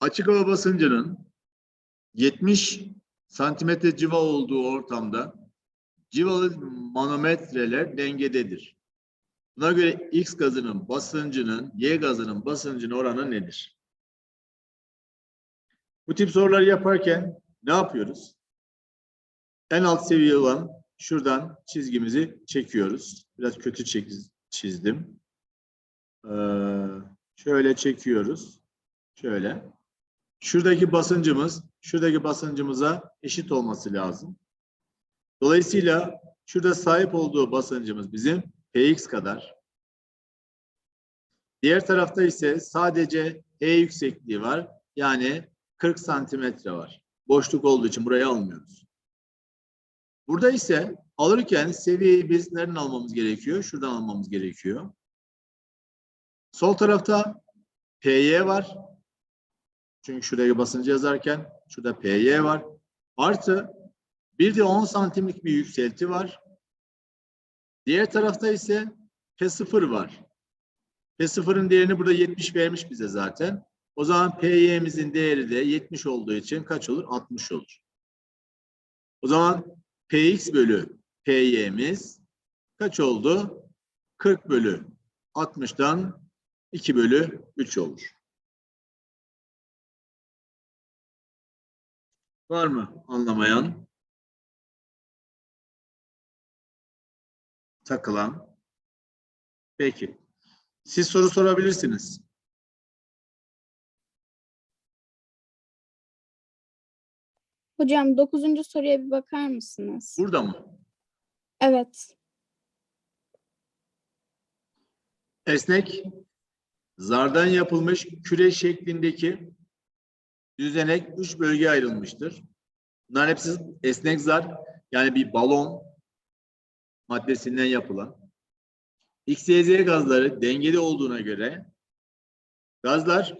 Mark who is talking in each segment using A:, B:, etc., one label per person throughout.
A: Açık hava basıncının 70 santimetre civa olduğu ortamda civalı manometreler dengededir. Buna göre X gazının basıncının Y gazının basıncının oranı nedir? Bu tip soruları yaparken ne yapıyoruz? En alt seviye olan şuradan çizgimizi çekiyoruz. Biraz kötü çiz- çizdim. Ee, şöyle çekiyoruz. Şöyle. Şuradaki basıncımız, şuradaki basıncımıza eşit olması lazım. Dolayısıyla şurada sahip olduğu basıncımız bizim Px kadar. Diğer tarafta ise sadece E yüksekliği var. Yani 40 santimetre var. Boşluk olduğu için burayı almıyoruz. Burada ise alırken seviyeyi biz nereden almamız gerekiyor? Şuradan almamız gerekiyor. Sol tarafta PY var. Çünkü şuraya basıncı yazarken şurada PY var. Artı bir de 10 santimlik bir yükselti var. Diğer tarafta ise P0 var. P0'ın değerini burada 70 vermiş bize zaten. O zaman PY'mizin değeri de 70 olduğu için kaç olur? 60 olur. O zaman Px bölü Py'miz kaç oldu? 40 bölü 60'dan 2 bölü 3 olur. Var mı anlamayan? Takılan? Peki. Siz soru sorabilirsiniz.
B: Hocam dokuzuncu soruya bir bakar mısınız?
A: Burada mı?
B: Evet.
A: Esnek zardan yapılmış küre şeklindeki düzenek üç bölgeye ayrılmıştır. Bunların hepsi esnek zar yani bir balon maddesinden yapılan. X, Y, Z gazları dengeli olduğuna göre gazlar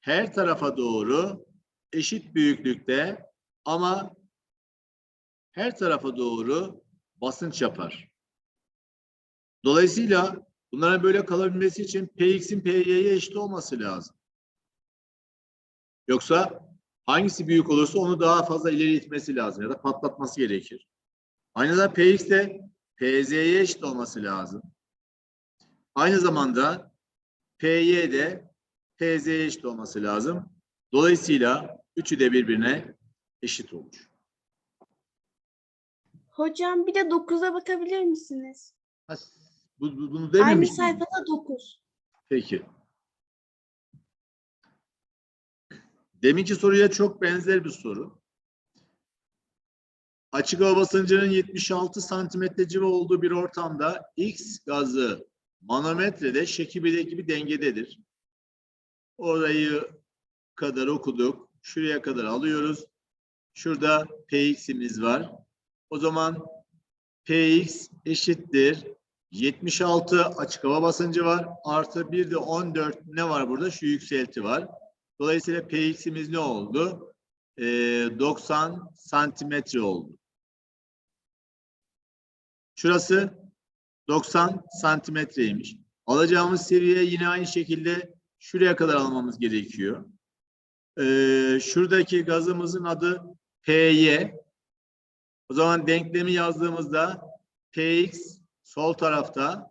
A: her tarafa doğru eşit büyüklükte ama her tarafa doğru basınç yapar. Dolayısıyla bunların böyle kalabilmesi için Px'in Py'ye eşit olması lazım. Yoksa hangisi büyük olursa onu daha fazla ileri itmesi lazım ya da patlatması gerekir. Aynı zamanda Px de Pz'ye eşit olması lazım. Aynı zamanda Py de Pz'ye eşit olması lazım. Dolayısıyla üçü de birbirine eşit olur.
C: Hocam bir de 9'a bakabilir misiniz?
A: Ha, Bu, bu- bunu
C: Aynı
A: dememiş miydim?
C: sayfada 9.
A: Peki. Deminki soruya çok benzer bir soru. Açık hava basıncının 76 santimetre civa olduğu bir ortamda X gazı manometrede şekildeki gibi dengededir. Orayı kadar okuduk. Şuraya kadar alıyoruz. Şurada Px'imiz var. O zaman Px eşittir 76 açık hava basıncı var. Artı bir de 14 ne var burada? Şu yükselti var. Dolayısıyla Px'imiz ne oldu? Ee, 90 santimetre oldu. Şurası 90 santimetreymiş. Alacağımız seviye yine aynı şekilde şuraya kadar almamız gerekiyor. Ee, şuradaki gazımızın adı Py. O zaman denklemi yazdığımızda Px sol tarafta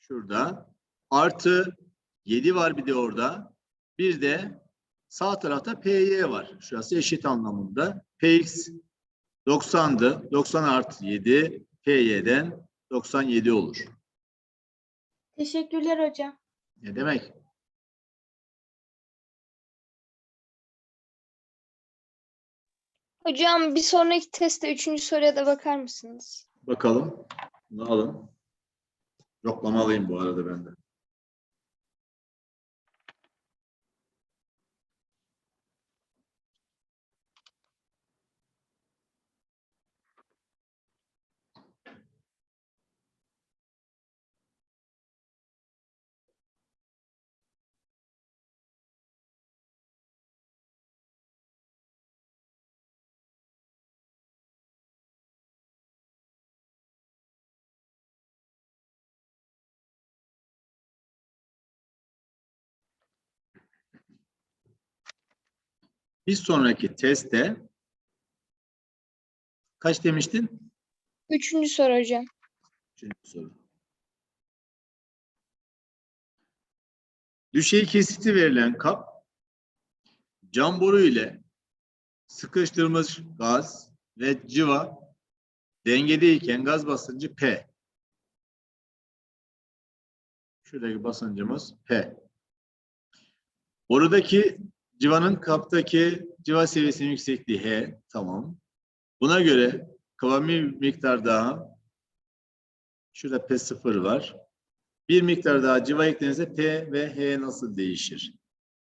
A: şurada artı 7 var bir de orada. Bir de sağ tarafta Py var. Şurası eşit anlamında. Px 90'dı. 90 artı 7 Py'den 97 olur.
C: Teşekkürler hocam.
A: Ne demek?
D: Hocam bir sonraki testte üçüncü soruya da bakar mısınız?
A: Bakalım. Bunu alın. Yoklama alayım bu arada bende. Bir sonraki testte kaç demiştin?
D: Üçüncü soru hocam.
A: Üçüncü soru. Düşey kesiti verilen kap cam boru ile sıkıştırılmış gaz ve civa dengedeyken gaz basıncı P. Şuradaki basıncımız P. Borudaki civanın kaptaki civa seviyesinin yüksekliği H. Tamam. Buna göre kıvami miktar daha Şurada P0 var. Bir miktar daha civa eklenirse P ve H nasıl değişir?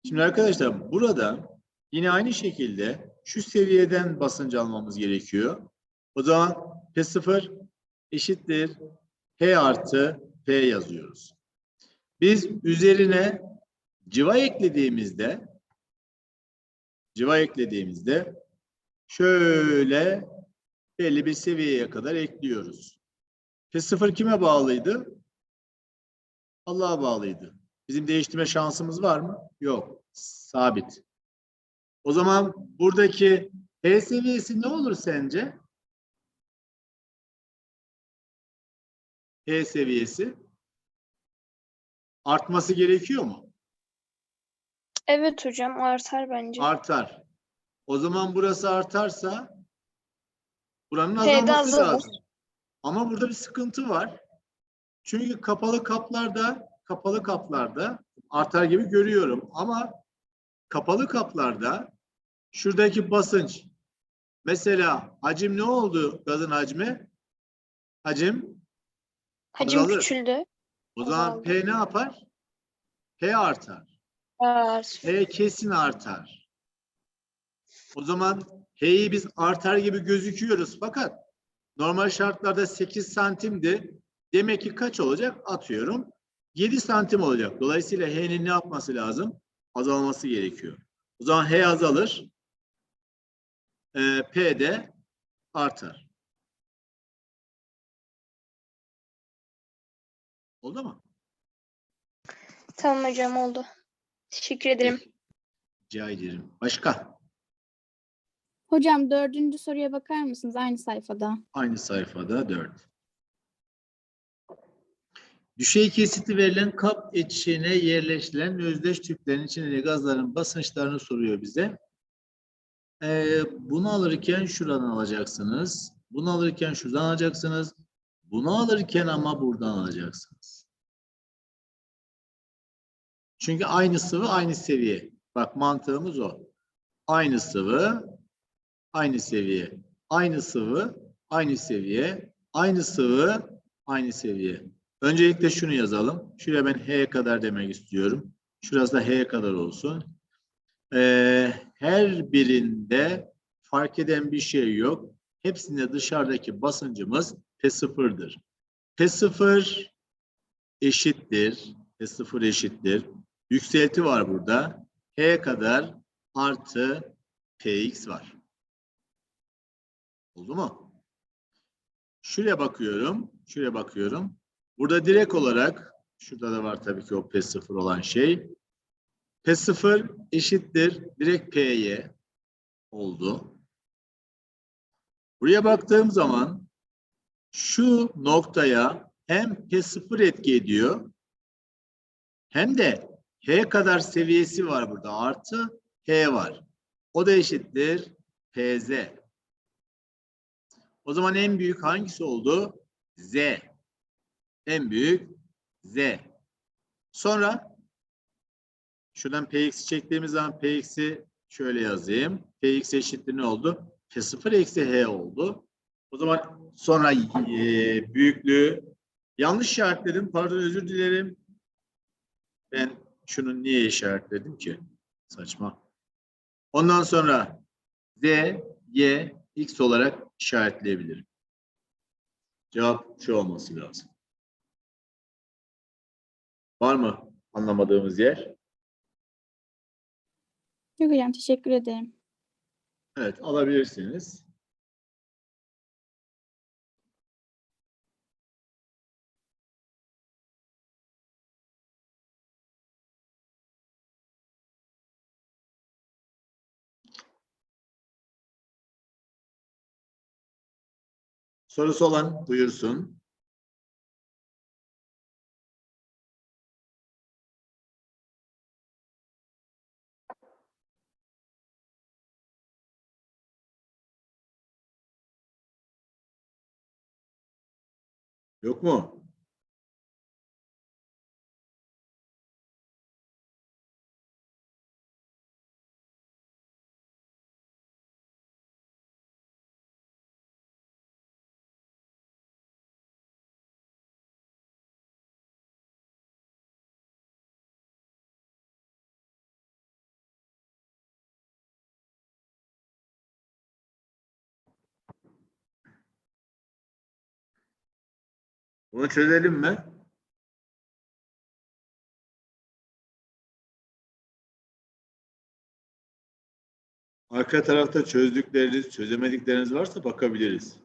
A: Şimdi arkadaşlar burada yine aynı şekilde şu seviyeden basınç almamız gerekiyor. O zaman P0 eşittir H artı P yazıyoruz. Biz üzerine civa eklediğimizde civa eklediğimizde şöyle belli bir seviyeye kadar ekliyoruz. P0 kime bağlıydı? Allah'a bağlıydı. Bizim değiştirme şansımız var mı? Yok. Sabit. O zaman buradaki P seviyesi ne olur sence? P seviyesi artması gerekiyor mu?
D: Evet hocam artar bence.
A: Artar. O zaman burası artarsa buranın
D: P'de
A: azalması
D: azalır.
A: lazım. Ama burada bir sıkıntı var. Çünkü kapalı kaplarda kapalı kaplarda artar gibi görüyorum ama kapalı kaplarda şuradaki basınç mesela hacim ne oldu gazın hacmi? Hacim
D: Hacim
A: azalır.
D: küçüldü.
A: o zaman. P ne yapar? P artar.
D: Art.
A: H kesin artar. O zaman H'yi biz artar gibi gözüküyoruz fakat normal şartlarda 8 santimdi. Demek ki kaç olacak? Atıyorum. 7 santim olacak. Dolayısıyla H'nin ne yapması lazım? Azalması gerekiyor. O zaman H azalır. Ee, P de artar. Oldu mu?
D: Tamam hocam oldu. Teşekkür ederim.
A: Rica ederim. Başka?
B: Hocam dördüncü soruya bakar mısınız? Aynı sayfada.
A: Aynı sayfada 4. Düşey kesiti verilen kap içine yerleştirilen özdeş tüplerin içindeki gazların basınçlarını soruyor bize. Ee, bunu alırken şuradan alacaksınız. Bunu alırken şuradan alacaksınız. Bunu alırken ama buradan alacaksınız. Çünkü aynı sıvı aynı seviye. Bak mantığımız o. Aynı sıvı aynı seviye. Aynı sıvı aynı seviye. Aynı sıvı aynı seviye. Öncelikle şunu yazalım. Şuraya ben H kadar demek istiyorum. Şurası da H kadar olsun. Ee, her birinde fark eden bir şey yok. Hepsinde dışarıdaki basıncımız P0'dır. P0 eşittir. P0 eşittir. Yükselti var burada. H kadar artı Px var. Oldu mu? Şuraya bakıyorum. Şuraya bakıyorum. Burada direkt olarak şurada da var tabii ki o P0 olan şey. P0 eşittir direkt P'ye oldu. Buraya baktığım zaman şu noktaya hem P0 etki ediyor hem de H kadar seviyesi var burada. Artı H var. O da eşittir PZ. O zaman en büyük hangisi oldu? Z. En büyük Z. Sonra şuradan Px'i çektiğimiz zaman Px'i şöyle yazayım. Px eşittir ne oldu? P0 eksi H oldu. O zaman sonra e, büyüklüğü yanlış işaretledim. Pardon özür dilerim. Ben şunu niye işaretledim ki? Saçma. Ondan sonra Z, Y, X olarak işaretleyebilirim. Cevap şu olması lazım. Var mı anlamadığımız yer?
B: Yok hocam teşekkür ederim.
A: Evet alabilirsiniz. Sorusu olan buyursun. Yok mu? Bunu çözelim mi? Arka tarafta çözdükleriniz, çözemedikleriniz varsa bakabiliriz.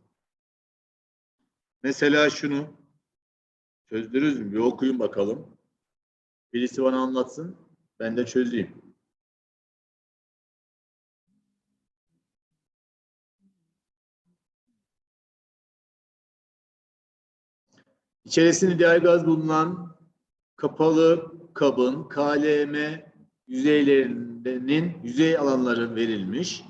A: Mesela şunu çözdünüz mü? Bir okuyun bakalım. Birisi bana anlatsın. Ben de çözeyim. İçerisinde ideal gaz bulunan kapalı kabın KLM yüzeylerinin yüzey alanları verilmiş.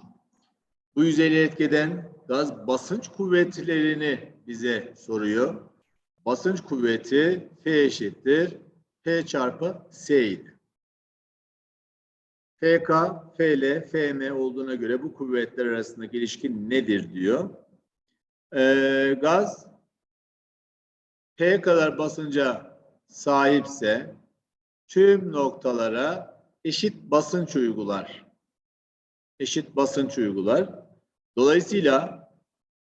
A: Bu yüzeyleri etkeden gaz basınç kuvvetlerini bize soruyor. Basınç kuvveti F eşittir P çarpı S idi. FK, FL, FM olduğuna göre bu kuvvetler arasındaki ilişki nedir diyor. Ee, gaz P kadar basınca sahipse tüm noktalara eşit basınç uygular. Eşit basınç uygular. Dolayısıyla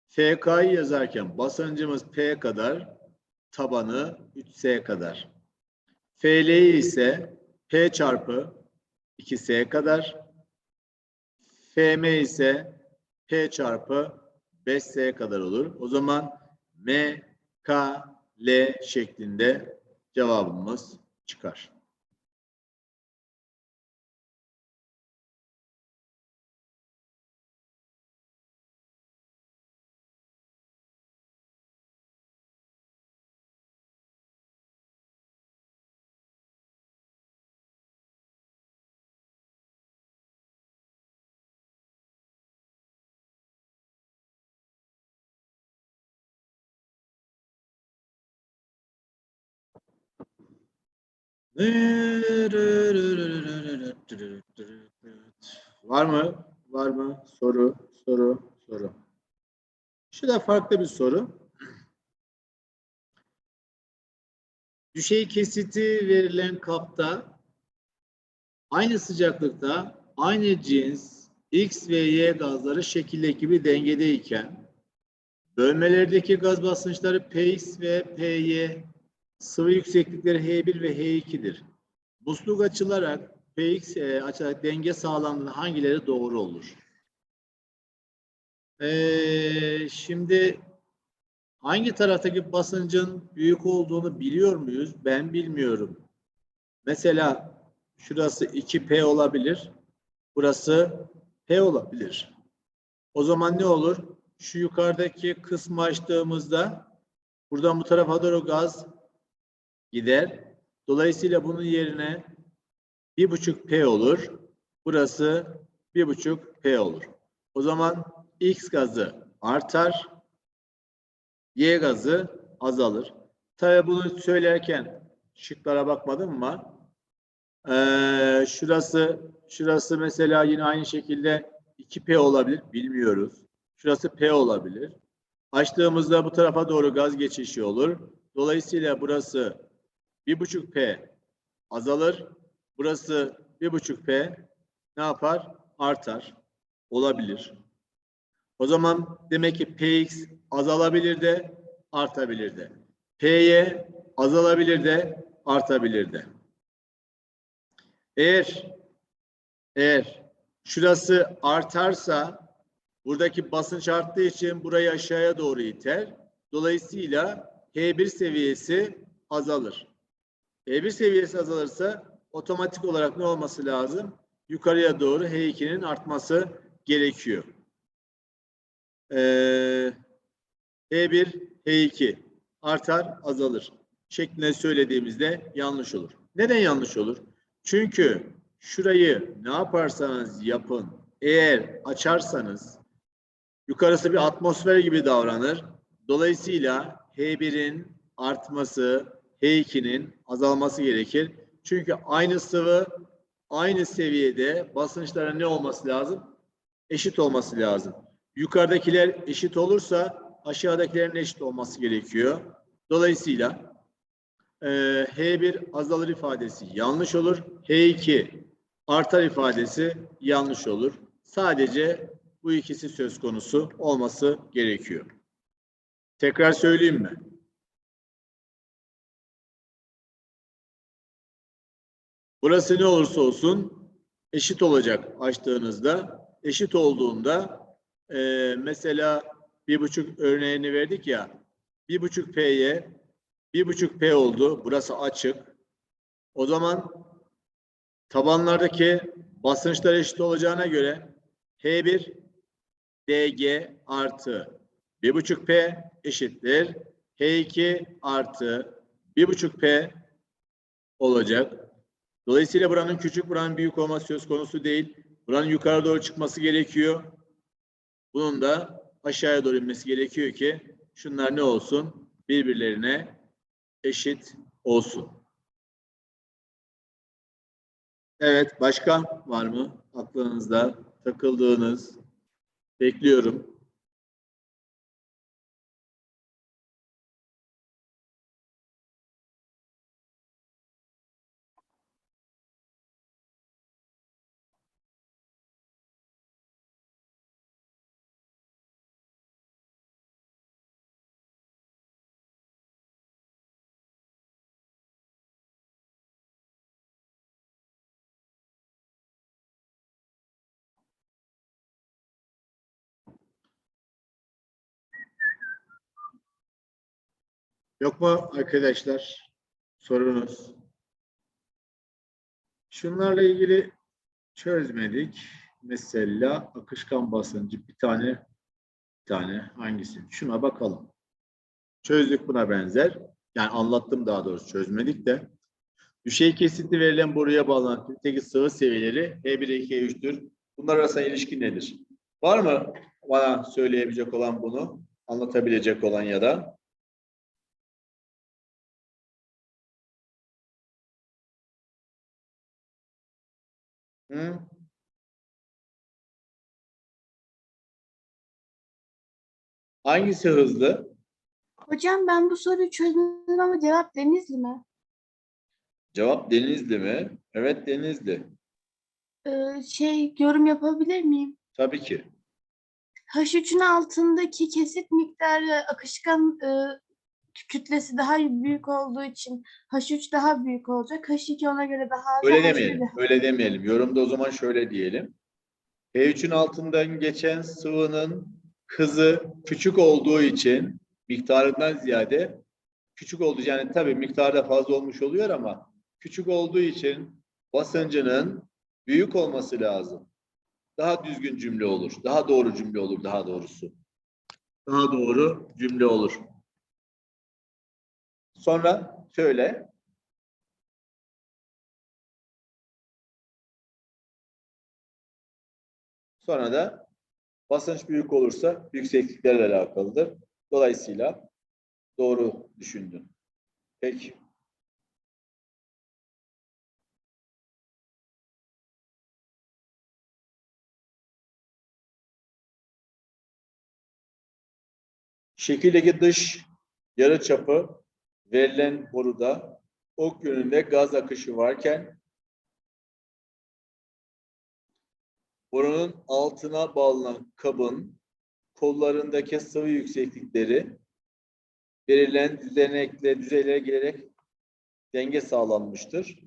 A: FK'yı yazarken basıncımız P kadar, tabanı 3S kadar. FL'yi ise P çarpı 2S kadar. FM ise P çarpı 5S kadar olur. O zaman M, K, L şeklinde cevabımız çıkar. Var mı? Var mı? Soru, soru, soru. Şu da farklı bir soru. Düşey kesiti verilen kapta aynı sıcaklıkta aynı cins X ve Y gazları şekildeki gibi dengedeyken bölmelerdeki gaz basınçları Px ve Py sıvı yükseklikleri H1 ve H2'dir. Musluk açılarak Px e, açılarak denge sağlandığında hangileri doğru olur? Ee, şimdi hangi taraftaki basıncın büyük olduğunu biliyor muyuz? Ben bilmiyorum. Mesela şurası 2P olabilir. Burası P olabilir. O zaman ne olur? Şu yukarıdaki kısmı açtığımızda buradan bu tarafa doğru gaz gider. Dolayısıyla bunun yerine bir buçuk P olur. Burası bir buçuk P olur. O zaman X gazı artar. Y gazı azalır. Tabii bunu söylerken şıklara bakmadım ama ee, şurası şurası mesela yine aynı şekilde 2P olabilir. Bilmiyoruz. Şurası P olabilir. Açtığımızda bu tarafa doğru gaz geçişi olur. Dolayısıyla burası 1,5 P azalır. Burası 1,5 P ne yapar? Artar. Olabilir. O zaman demek ki Px azalabilir de artabilir de. Py azalabilir de artabilir de. Eğer eğer şurası artarsa buradaki basınç arttığı için burayı aşağıya doğru iter. Dolayısıyla H1 seviyesi azalır. H1 seviyesi azalırsa otomatik olarak ne olması lazım? Yukarıya doğru H2'nin artması gerekiyor. Ee, H1, H2 artar, azalır şeklinde söylediğimizde yanlış olur. Neden yanlış olur? Çünkü şurayı ne yaparsanız yapın, eğer açarsanız yukarısı bir atmosfer gibi davranır. Dolayısıyla H1'in artması, H2'nin azalması gerekir. Çünkü aynı sıvı aynı seviyede basınçlara ne olması lazım? Eşit olması lazım. Yukarıdakiler eşit olursa aşağıdakilerin eşit olması gerekiyor. Dolayısıyla e, H1 azalır ifadesi yanlış olur. H2 artar ifadesi yanlış olur. Sadece bu ikisi söz konusu olması gerekiyor. Tekrar söyleyeyim mi? Burası ne olursa olsun eşit olacak açtığınızda. Eşit olduğunda e, mesela bir buçuk örneğini verdik ya bir buçuk P'ye bir buçuk P oldu. Burası açık. O zaman tabanlardaki basınçlar eşit olacağına göre H1 DG artı bir buçuk P eşittir. H2 artı bir buçuk P olacak. Dolayısıyla buranın küçük, buranın büyük olması söz konusu değil. Buranın yukarı doğru çıkması gerekiyor. Bunun da aşağıya doğru inmesi gerekiyor ki şunlar ne olsun? Birbirlerine eşit olsun. Evet, başka var mı aklınızda takıldığınız? Bekliyorum. Yok mu arkadaşlar sorunuz? Şunlarla ilgili çözmedik. Mesela akışkan basıncı bir tane bir tane hangisi? Şuna bakalım. Çözdük buna benzer. Yani anlattım daha doğrusu çözmedik de. Düşey kesinti verilen boruya bağlanan tüpteki sıvı seviyeleri H1, H2, H3'tür. Bunlar arasında ilişki nedir? Var mı bana söyleyebilecek olan bunu? Anlatabilecek olan ya da? Hı? Hangisi hızlı?
C: Hocam ben bu soruyu çözdüm ama cevap Denizli mi?
A: Cevap Denizli mi? Evet Denizli.
C: Ee, şey yorum yapabilir miyim?
A: Tabii ki.
C: H3'ün altındaki kesit miktarı akışkan e, kütlesi daha büyük olduğu için H3 daha büyük olacak. H2 ona göre daha az.
A: Öyle
C: H1
A: demeyelim.
C: daha-
A: Öyle demeyelim. Yorumda o zaman şöyle diyelim. H3'ün altından geçen sıvının hızı küçük olduğu için miktarından ziyade küçük olduğu yani tabii miktarda fazla olmuş oluyor ama küçük olduğu için basıncının büyük olması lazım. Daha düzgün cümle olur. Daha doğru cümle olur daha doğrusu. Daha doğru cümle olur. Sonra şöyle Sonra da basınç büyük olursa yüksekliklerle alakalıdır. Dolayısıyla doğru düşündün. Peki. Şekildeki dış yarıçapı verilen boruda ok yönünde gaz akışı varken borunun altına bağlanan kabın kollarındaki sıvı yükseklikleri verilen düzenekle düzeylere gelerek denge sağlanmıştır.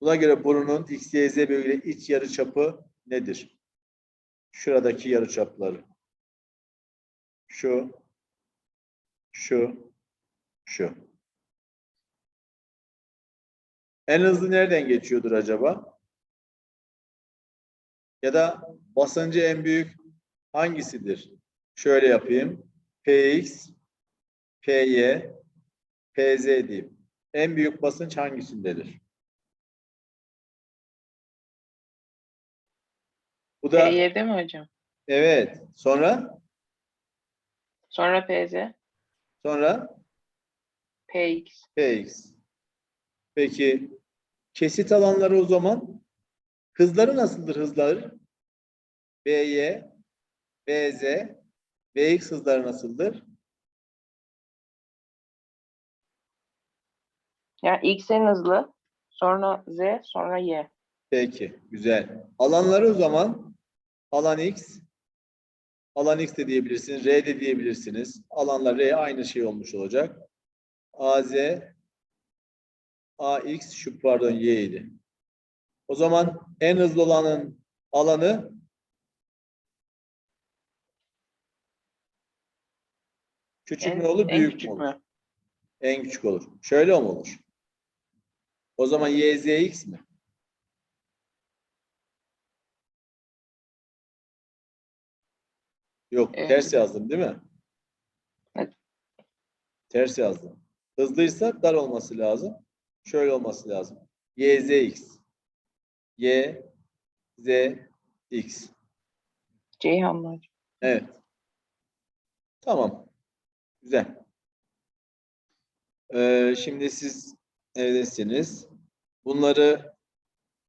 A: Buna göre borunun x, y, z bölgeli iç yarıçapı nedir? Şuradaki yarıçapları. Şu, şu, şu. En hızlı nereden geçiyordur acaba? Ya da basıncı en büyük hangisidir? Şöyle yapayım. Px, Py, Pz diyeyim. En büyük basınç hangisindedir? Bu da
E: P7 mi hocam?
A: evet. Sonra
E: Sonra PZ,
A: sonra
E: PX.
A: Px. Peki kesit alanları o zaman hızları nasıldır hızları? By, Bz, Vx hızları nasıldır?
E: Yani X en hızlı, sonra Z, sonra Y.
A: Peki, güzel. Alanları o zaman alan x, alan x de diyebilirsiniz, r de diyebilirsiniz. Alanla r aynı şey olmuş olacak. Az, ax şu pardon y idi. O zaman en hızlı olanın alanı küçük
E: En,
A: mü olur,
E: en
A: büyük
E: küçük
A: mü olur?
E: mü?
A: En küçük olur. Şöyle mi olur? O zaman y, z, x mi? Yok,
E: Evet.
A: ters yazdım değil mi?
E: Evet.
A: Ters yazdım. Hızlıysa dar olması lazım. Şöyle olması lazım. Y, Z, X. Y, Z, X.
E: Ceyhan mı hocam?
A: Evet. Tamam. Güzel. Ee, şimdi siz evdesiniz. Bunları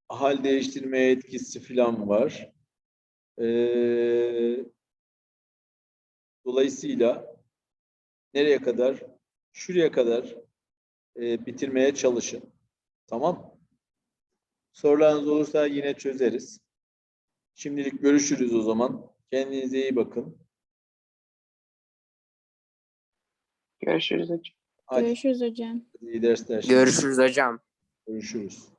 A: hal değiştirmeye etkisi falan var. Ee, dolayısıyla nereye kadar? Şuraya kadar e, bitirmeye çalışın. Tamam. Sorularınız olursa yine çözeriz. Şimdilik görüşürüz o zaman. Kendinize iyi bakın.
E: Görüşürüz hocam.
A: Hadi
B: Görüşürüz hocam.
A: iyi dersler.
F: Görüşürüz hocam.
A: Görüşürüz.